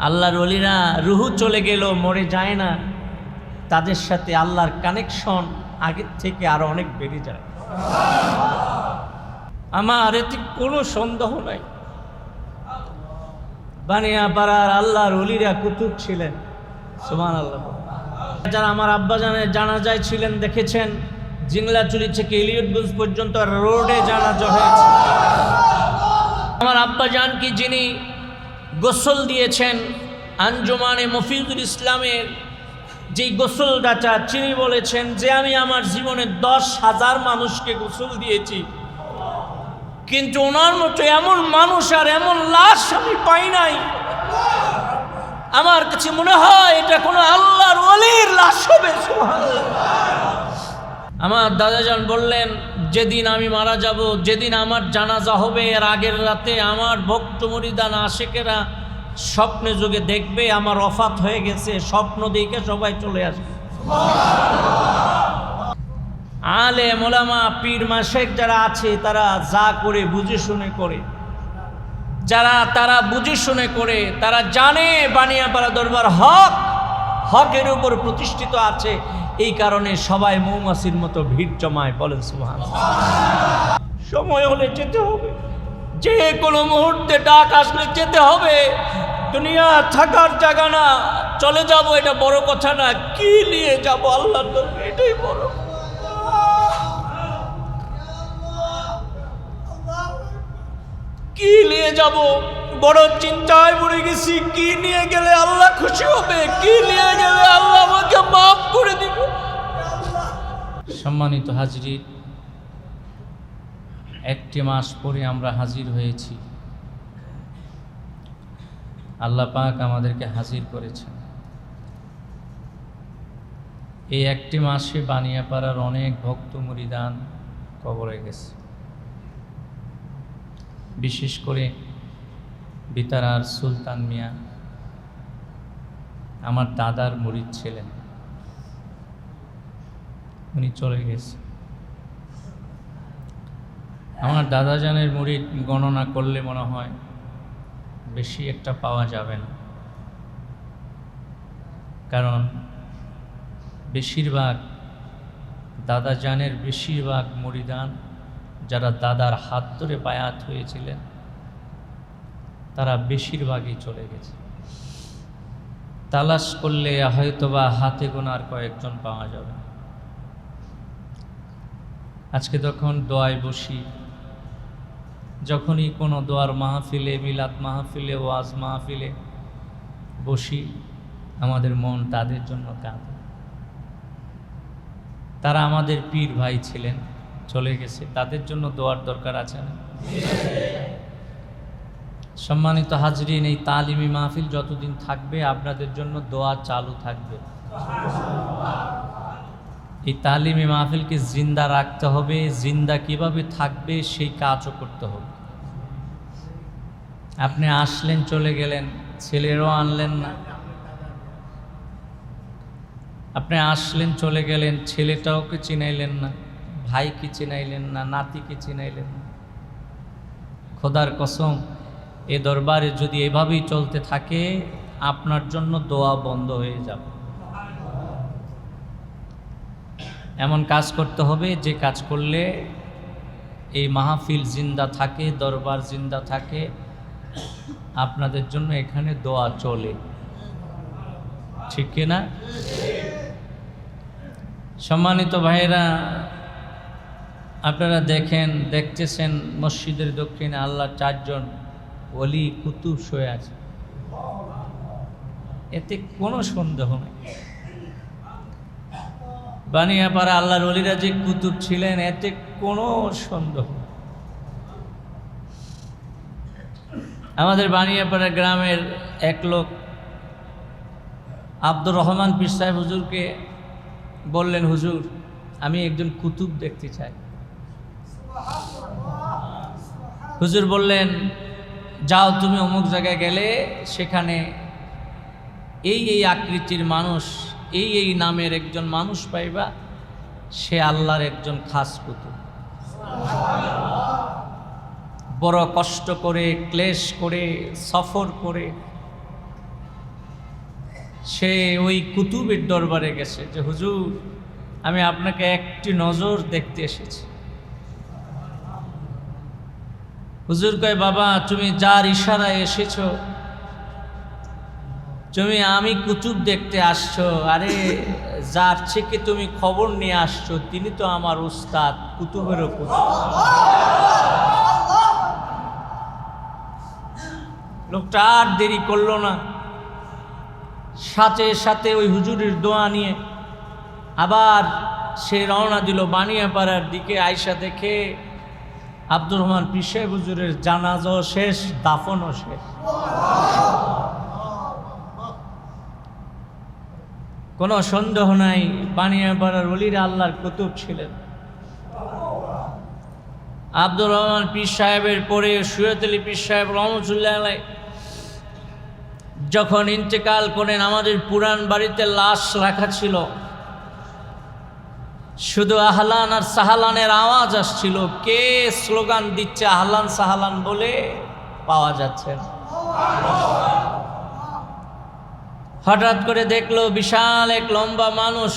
আল্লাহর অলিরা রুহু চলে গেল, মরে যায় না। তাদের সাথে আল্লাহর কানেকশন আগের থেকে আরও অনেক বেড়ে যায়। আমার এতে কোনো সন্দেহ নাই। বানিয়া বানিয়াপাড়ার আল্লাহর অলিরা কুতুব ছিলেন। সুমান আল্লাহ যারা আমার আব্বা জানের জানাজায় ছিলেন, দেখেছেন, জিংলাচুরি থেকে ইলিয়টগঞ্জ পর্যন্ত রোডে জানাজা হয়েছে। আমার আব্বা জান কি যিনি গোসল দিয়েছেন আঞ্জুমানে মফিজুল ইসলামের। যেই গোসলদাতা তিনি বলেছেন যে আমি আমার জীবনে দশ হাজার মানুষকে গোসল দিয়েছি। কিন্তু ওনার মতো এমন মানুষ আর এমন লাশ আমি পাই নাই। আমার কাছে মনে হয় এটা কোনো আল্লাহর অলির লাশ হবে, সুবহানাল্লাহ। আমার দাদাজান বললেন, যেদিন আমি মারা যাব, যেদিন আমার জানাজা হবে, এর আগের রাতে আমার ভক্ত মরিদান আশেকেরা স্বপ্নে যুগে দেখবে আমার অফাত হয়ে গেছে, স্বপ্ন দেখে সবাই চলে আসবে। আলে মোলামা পীর মাসেক যারা আছে, তারা যা করে বুঝে শুনে করে। যারা, তারা বুঝে শুনে করে, তারা জানে বানিয়াপাড়া দরবার হক, হকের উপর প্রতিষ্ঠিত আছে। এই কারণে সবাই মৌমাছির মতো ভিড় জমায় বলেন সুহান সময় হলে যেতে হবে। যে কোনো মুহূর্তে ডাক আসলে যেতে হবে। দুনিয়া থাকার জায়গা না চলে যাব এটা বড় কথা না কি নিয়ে যাব দরবারে, এটাই বড়। কি নিয়ে যাব? বড় চিন্তায় পড়ে গেছি। কি নিয়ে গেলে আল্লাহ খুশি হবে? কি নিয়ে গেলে আল্লাহ আমাকে মাফ করে দিবে? সম্মানিত হাজরি, একটি মাস পরে আমরা হাজির হয়েছি। আল্লাহ পাক আমাদেরকে হাজির করেছেন। এই একটি মাসে বানিয়াপাড়ার অনেক ভক্ত মুরিদান কবরে গেছে। বিশেষ করে বিতারার সুলতান মিয়া আমার দাদার মুরিদ ছিলেন। উনি চলে গেছে। আমার দাদা জানের মুরিদ গণনা করলে মনে হয় বেশি একটা পাওয়া যাবে না। কারণ বেশিরভাগ দাদা জানের বেশিরভাগ মুরিদান যারা দাদার হাত ধরে বায়াত হয়েছিলেন তারা বেশিরভাগই চলে গেছে। তালাশ করলে হয়তোবা হাতে গোনার কয়েকজন পাওয়া যাবে। আজকে তখন দোয়ায় বসি, যখনই কোনো দোয়ার মাহফিলে, মিলাদ মাহফিলে, ওয়াজ মাহফিলে বসি, আমাদের মন তাদের জন্য কাঁদে। তারা আমাদের পীর ভাই ছিলেন, চলে গেছে। তাদের জন্য দোয়ার দরকার আছে না? সম্মানিত হাজরিন, এই তালিমি মাহফিল যতদিন থাকবে, আপনাদের জন্য দোয়া চালু থাকবে। এই তালিমি মাহফিলকে জিন্দা রাখতে হবে, জিন্দা কীভাবে থাকবে সেই কাজও করতে হবে। আপনি আসলেন, চলে গেলেন, ছেলেরও আনলেন না। আপনি আসলেন, চলে গেলেন, ছেলেটাওকে চিনাইলেন না, ভাইকে চিনাইলেন না, নাতিকে চিনাইলেন না। খোদার কসম এ দরবারে যদি এভাবেই চলতে থাকে, আপনার জন্য দোয়া বন্ধ হয়ে যাবে। এমন কাজ করতে হবে, যে কাজ করলে এই মাহফিল জিন্দা থাকে, দরবার জিন্দা থাকে, আপনাদের জন্য এখানে দোয়া চলে। ঠিক কিনা সম্মানিত ভাইয়েরা, আপনারা দেখেন, দেখতেছেন মসজিদের দক্ষিণে আল্লাহ চারজন অলি কুতুব শুয়ে আছে। এতে কোনো সন্দেহ নেই। বানিয়াপাড়া আল্লাহর অলিরা যে কুতুব ছিলেন, এতে কোনো সন্দেহ। আমাদের বানিয়াপাড়া গ্রামের এক লোক আব্দুর রহমান পীর সাহেব হুজুরকে বললেন, হুজুর, আমি একজন কুতুব দেখতে চাই। হুজুর বললেন যাও তুমি অমুক জায়গায় গেলে, সেখানে এই এই আকৃতির মানুষ, এই এই নামের একজন মানুষ পাইবা, সে আল্লাহর একজন খাস কুতুব বড় কষ্ট করে, ক্লেশ করে, সফর করে, সে ওই কুতুবের দরবারে গেছে যে, হুজুর, আমি আপনাকে একটি নজর দেখতে এসেছি। হুজুর কয়, বাবা, তুমি যার ইশারায় এসেছ, তুমি আমি কুতুব দেখতে আসছো, আরে যার থেকে তুমি খবর নিয়ে আসছো, তিনি তো আমার উস্তাদ, কুতুবেরও কুতুব। লোকটা আর দেরি করল না। সাথে সাথে ওই হুজুরের দোয়া নিয়ে আবার সে রওনা দিল বানিয়াপাড়ার দিকে আয়সা দেখে আব্দুর রহমান পিসাই হুজুরের জানাজও শেষ, দাফনও শেষ। কোনো সন্দেহ নাই, বানিয়াপাড়ার অলিরা আল্লাহর কুতুব ছিলেন। আব্দুর রহমান পীর সাহেবের পরে সুয়ত আলী পীর সাহেব রহমতুল্লাহ আলাই যখন ইন্তেকাল করেন, আমাদের পুরান বাড়িতে লাশ রাখা ছিল। শুধু আহলান আর সাহালানের আওয়াজ আসছিল। কে স্লোগান দিচ্ছে আহলান সাহালান বলে? পাওয়া যাচ্ছে। হঠাৎ করে দেখল বিশাল এক লম্বা মানুষ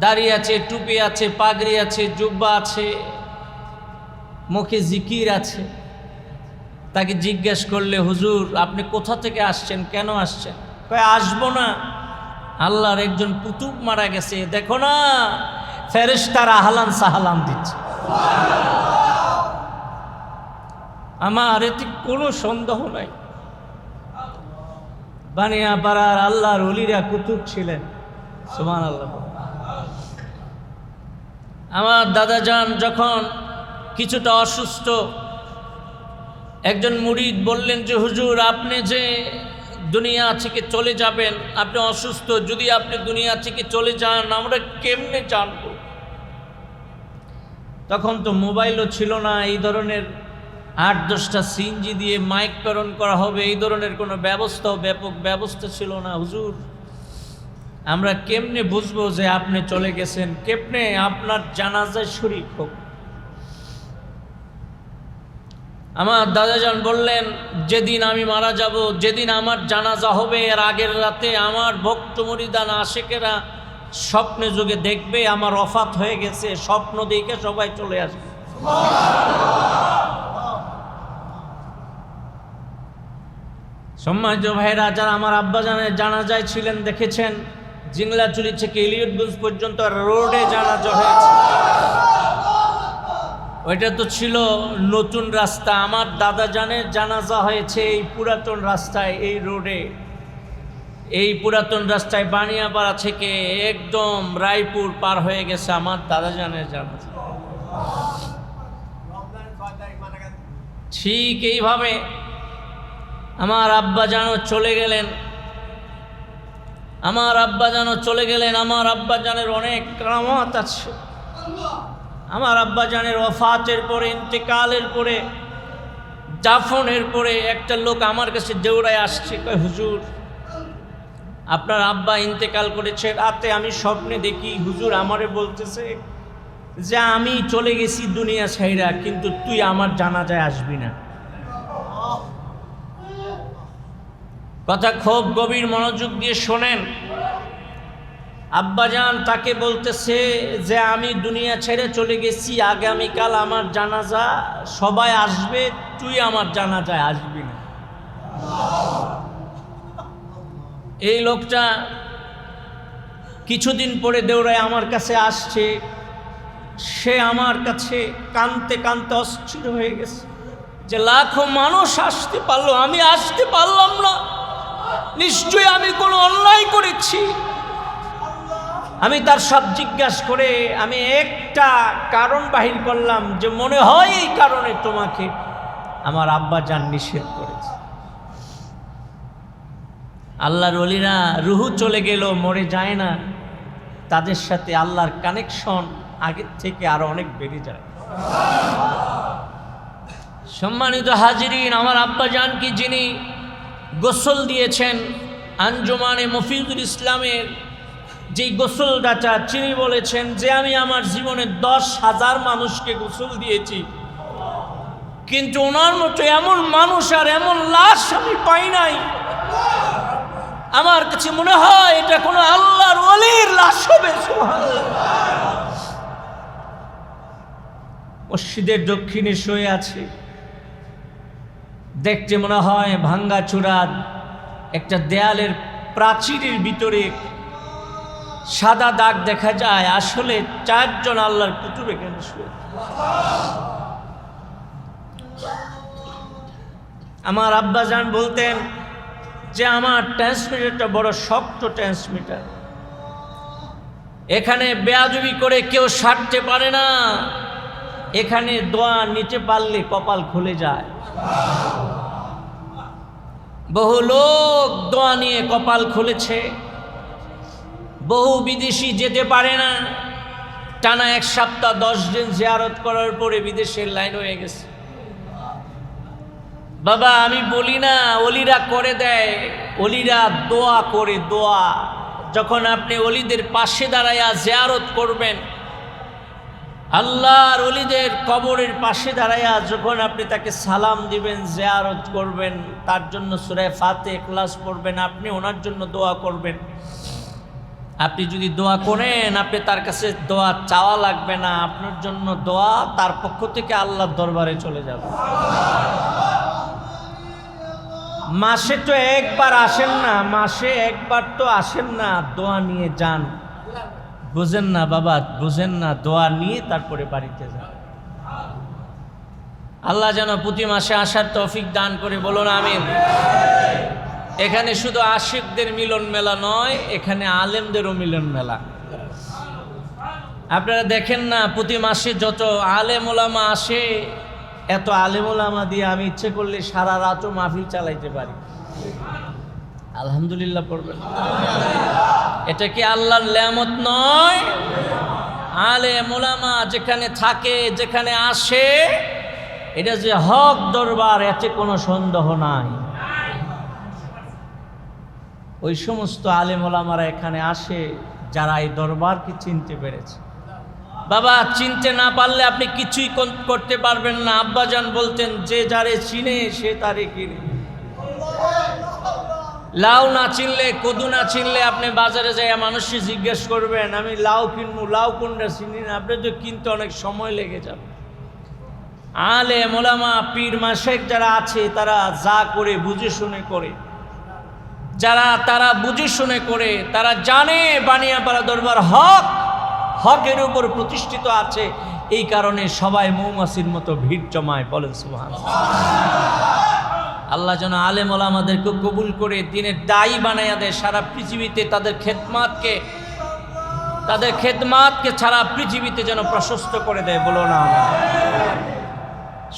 দাড়ি আছে, টুপি আছে, পাগড়ি আছে, জুব্বা আছে, মুখে জিকির আছে। তাকে জিজ্ঞেস করলে, হুজুর, আপনি কোথা থেকে আসছেন? কেন আসছেন? কয়, আসব না। আল্লাহর একজন কুতুব মারা গেছে। দেখো না, ফেরেশতারা আহলান সাহালাম দিচ্ছে। আমার এতে কোনো সন্দেহ নাই। বানিয়া বানিয়াপাড়ার আল্লাহর অলিরা কুতুব ছিলেন। সুমান আল্লাহ আমার দাদা যান যখন কিছুটা অসুস্থ, একজন মুরিদ বললেন যে, হুজুর, আপনি যে দুনিয়া থেকে চলে যাবেন, আপনি অসুস্থ, যদি আপনি দুনিয়া থেকে চলে যান, আমরা কেমনে জানব? তখন তো মোবাইলও ছিল না, এই ধরনের আট দশটা সিনজি দিয়ে মাইক প্রেরণ করা হবে, এই ধরনের কোনো ব্যবস্থাও ব্যাপক ব্যবস্থা ছিল না, হুজুর। আমরা কেমনে বুঝব যে আপনি চলে গেছেন? কেমনে আপনার জানাজায় শরীর হোক? আমার দাদাজান বললেন, যেদিন আমি মারা যাব, যেদিন আমার জানাজা হবে, এর আগের রাতে আমার ভক্ত মরিদান আশেকেরা স্বপ্নে যুগে দেখবে আমার অফাত হয়ে গেছে, স্বপ্ন দেখে সবাই চলে আসবে। সম্মানিত ভাইরা যারা আমার আব্বাজানের জানাজায় ছিলেন, দেখেছেন, জিংলাচুরি থেকে ইলিয়টগঞ্জ পর্যন্ত রোডে জানাজা হয়েছে। ওইটা তো ছিল নতুন রাস্তা। আমার দাদা জানের জানাজা হয়েছে এই পুরাতন রাস্তায়, এই রোডে। এই পুরাতন রাস্তায় বানিয়াপাড়া থেকে একদম রায়পুর পার হয়ে গেছে আমার দাদা জানের জানাজা। ঠিক এইভাবে আমার আব্বা যেন চলে গেলেন। আমার আব্বা যেন চলে গেলেন, আমার আব্বা জানের অনেক কামাত আছে। আমার আব্বা জানের ওফাতের পরে, ইন্তেকালের পরে, জাফনের পরে একটা লোক আমার কাছে দৌড়ায় আসছে, কয়, হুজুর, আপনার আব্বা ইন্তেকাল করেছে, রাতে আমি স্বপ্নে দেখি, হুজুর আমারে বলতেছে যে, আমি চলে গেছি দুনিয়া ছাইরা কিন্তু তুই আমার জানাজায় আসবি না। কথা খুব গভীর মনোযোগ দিয়ে শোনেন। আব্বাজান তাকে বলতেছে যে, আমি দুনিয়া ছেড়ে চলে গেছি, আগামীকাল আমার জানাজা সবাই আসবে, তুই আমার জানাজায় আসবি না। এই লোকটা কিছুদিন পরে দেউরায় আমার কাছে আসছে। সে আমার কাছে কানতে কানতে অস্থির হয়ে গেছে যে, লাখো মানুষ আসতে পারল, আমি আসতে পারলাম না। নিশ্চয়ই আমি কোনো অন্যায় করেছি। আমি তার সব জিজ্ঞাসা করে আমি একটা কারণ বাহির করলাম যে মনে হয় এই কারণে তোমাকে আমার আব্বা যান নিষেধ করেছে। আল্লাহর অলিরা রুহু চলে গেল, মরে যায় না। তাদের সাথে আল্লাহর কানেকশন আগের থেকে আরও অনেক বেড়ে যায়। সম্মানিত হাজিরিন, আমার আব্বা যান কি যিনি গোসল দিয়েছেন আঞ্জুমানে মফিজুল ইসলামের যেই গোসলদাতা তিনি বলেছেন যে আমি আমার জীবনে দশ হাজার মানুষকে গোসল দিয়েছি। কিন্তু ওনার মতো এমন মানুষ আর এমন লাশ আমি পাই নাই। আমার কাছে মনে হয় এটা কোনো আল্লাহর ওলির লাশ হবে। মসজিদের দক্ষিণে শুয়ে আছে। দেখতে মনে হয় ভাঙ্গা চূড়া একটা দেয়ালের প্রাচীরের ভিতরে সাদা দাগ দেখা যায়। আসলে চারজন আল্লাহর কুতুব এখানে শুয়ে। আমার আব্বাজান বলতেন যে, আমার ট্রান্সমিটারটা বড় শক্ত ট্রান্সমিটার। এখানে বেয়াজবি করে কেউ সারতে পারে না। এখানে দোয়া নিতে পারলে কপাল খুলে যায়। বহু লোক দোয়া নিয়ে কপাল খুলেছে। বহু বিদেশি যেতে পারে না। টানা এক সপ্তাহ, দশ দিন জিয়ারত করার পরে বিদেশের লাইন হয়ে গেছে। বাবা, আমি বলি না, অলিরা করে দেয়। অলিরা দোয়া করে, দোয়া। যখন আপনি অলিদের পাশে দাঁড়াইয়া জিয়ারত করবেন, আল্লাহর অলিদের কবরের পাশে দাঁড়াইয়া যখন আপনি তাকে সালাম দিবেন, জিয়ারত করবেন, তার জন্য সুরায় ফাতে ক্লাস পড়বেন, আপনি ওনার জন্য দোয়া করবেন। আপনি যদি দোয়া করেন, আপনি তার কাছে দোয়া চাওয়া লাগবে না। আপনার জন্য দোয়া তার পক্ষ থেকে আল্লাহর দরবারে চলে যাবে। মাসে তো একবার আসেন না, মাসে একবার তো আসেন না, দোয়া নিয়ে যান। বুঝেন না বাবা, বুঝেন না, দোয়া নিয়ে তারপরে বাড়িতে যান। আল্লাহ যেন প্রতি মাসে আসার তৌফিক দান করে, বলুন আমিন। এখানে শুধু আশিকদের মিলন মেলা নয়, এখানে আলেমদেরও মিলন মেলা। আপনারা দেখেন না, প্রতি মাসে যত আলেম ওলামা আসে, এত আলেম ওলামা দিয়ে আমি ইচ্ছে করলে সারা রাতও মাহফিল চালাইতে পারি। আলহামদুলিল্লাহ পড়বেন। এটা কি আল্লাহর লেমত নয়? আলে মোলামা যেখানে থাকে, যেখানে আসে, এটা যে হক দরবার, এতে কোনো সন্দেহ নাই। ওই সমস্ত আলেম ওলামারা এখানে আসে, যারা এই দরবারকে চিনতে পেরেছে। বাবা, চিনতে না পারলে আপনি কিছুই করতে পারবেন না। আব্বাজান বলতেন, যে যারে চিনে, সে তারে কিনে। লাউ না চিনলে, কদু না চিনলে আপনি বাজারে যাইয়া মানুষকে জিজ্ঞেস করবেন, আমি লাউ কিনবো, লাউ কোনটা চিনি না? আপনি তো কিনতে অনেক সময় লেগে যাবে। আলে মোলামা পীর মাসেক যারা আছে, তারা যা করে, বুঝে শুনে করে। যারা তারা বুঝে শুনে করে, তারা জানে বানিয়াপাড়া দরবার হক, হকের উপর প্রতিষ্ঠিত আছে। এই কারণে সবাই মৌমাছির মতো ভিড় জমায়, বলেন সুহান আল্লাহ যেন আলেম ওলামাদেরকে কবুল করে, দিনের দায়ী বানাইয়া দেয়, সারা পৃথিবীতে তাদের খেদমাতকে তাদের খেদমাতকে সারা পৃথিবীতে যেন প্রশস্ত করে দেয়, বলো না।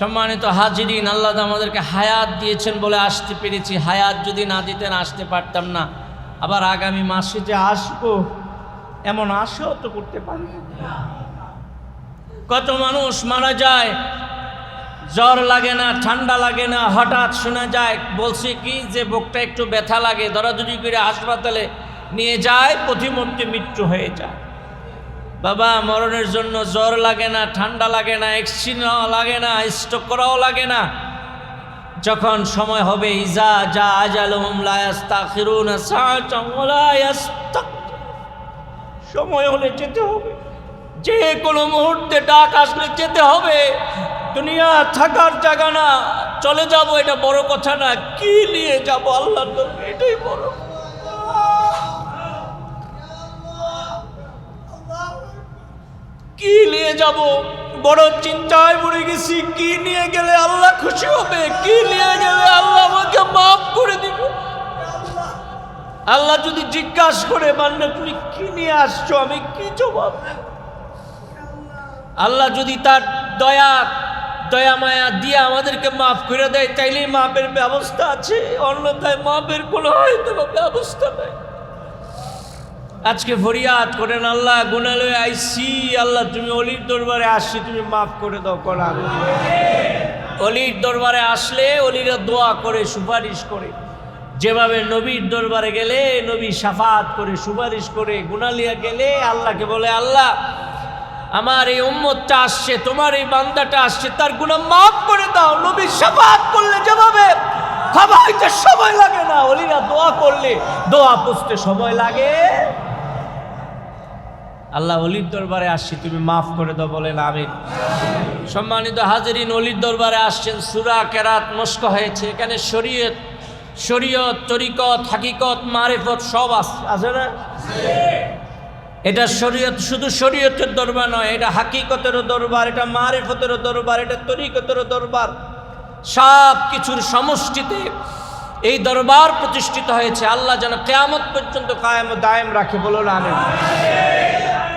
সম্মানিত হাজিরিন, আল্লাহ আমাদেরকে হায়াত দিয়েছেন বলে আসতে পেরেছি। হায়াত যদি না দিতেন আসতে পারতাম না। আবার আগামী মাসে যে আসব, এমন আশাও তো করতে পারি কত মানুষ মারা যায়, জ্বর লাগে না, ঠান্ডা লাগে না, হঠাৎ শোনা যায়, বলছে কি যে বুকটা একটু ব্যথা লাগে দরাদরি করে হাসপাতালে নিয়ে যায় প্রতিমূর্তি মৃত্যু হয়ে যায়। বাবা, মরণের জন্য জ্বর লাগে না, ঠান্ডা লাগে না, এক্সিডেন্ট লাগে না স্ট্রোক করাও লাগে না। যখন সময় হবে, ইজা যা ইস্তাক সময় হলে যেতে হবে। যে কোনো মুহূর্তে ডাক আসলে যেতে হবে। দুনিয়া থাকার জায়গা না, চলে যাব, এটা বড় কথা না। কি নিয়ে যাব আল্লাহ এটাই বড়। কি নিয়ে যাব? বড় চিন্তায় পড়ে গেছি, কি নিয়ে গেলে আল্লাহ খুশি হবে? কি নিয়ে গেলে আল্লাহ আমাকে মাফ করে দিব? আল্লাহ যদি জিজ্ঞাসা করে বান্না তুমি কি নিয়ে আসছো? আমি কি জবাব আল্লাহ যদি তার দয়া দয়া মায়া দিয়ে আমাদেরকে মাফ করে দেয়, তাইলেই মাপের ব্যবস্থা আছে। অন্যথায় মাপের কোনো হয়তো ব্যবস্থা নেই। আজকে ফরিয়াদ করেন, আল্লাহ গুনালয়ে আইসি, আল্লাহ তুমি অলির দরবারে আসছি, তুমি মাফ করে দাও করা অলির দরবারে আসলে অলিরা দোয়া করে, সুপারিশ করে। যেভাবে নবীর দরবারে গেলে, নবী সাফাত করে, সুপারিশ করে গুনালিয়া গেলে আল্লাহকে বলে, আল্লাহ, আমার এই উম্মতটা আসছে, তোমার এই বান্দাটা আসছে, তার গুণা মাফ করে দাও, নবী সাফাত করলে যেভাবে খাবাইতে সময় লাগে না। অলিরা দোয়া করলে, দোয়া পুষতে সময় লাগে। আল্লাহ অলির দরবারে আসছি, তুমি মাফ করে দাও, বলেন আমি সম্মানিত হাজরিন, অলির দরবারে আসছেন, সুরা কেরাত মস্ক হয়েছে, এখানে শরীয়ত শরীয়ত, তরিকত, হাকিকত, মারেফত সব আছে। না? এটা শরীয়ত, শুধু শরীয়তের দরবার নয়, এটা হাকিকতেরও দরবার, এটা মারেফতেরও দরবার, এটা তরিকতেরও দরবার। সব কিছুর সমষ্টিতে এই দরবার প্রতিষ্ঠিত হয়েছে। আল্লাহ যেন কেয়ামত পর্যন্ত কায়েম দায়েম রাখে, বলুন আমি